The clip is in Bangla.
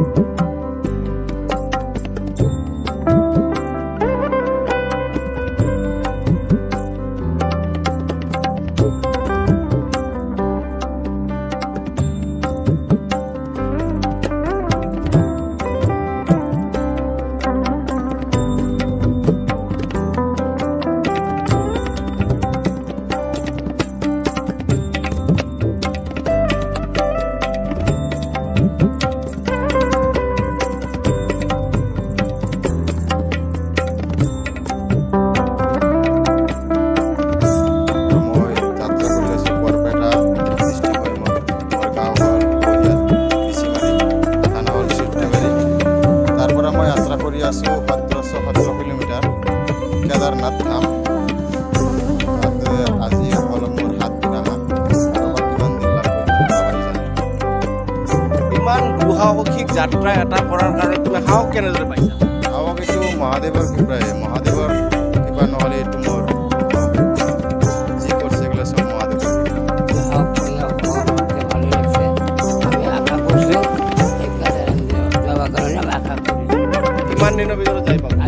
Mm-hmm. যাত্ৰা কৰি আছোঁ কিলোমিটার কেদারনাথ ধাম। সাহসিক আজি হ'ল মোৰ হাত আৰু মই কিমান দিন লাগব ইমান দুঃসাহসিক যাত্ৰা এটা কৰাৰ কাৰণে তুমি সাহস কেনেদৰে পাইছা? সাহস এইটো মহাদেৱৰ কৃপাই মহাদেৱৰ মান্ডির ভিতরে যাইবা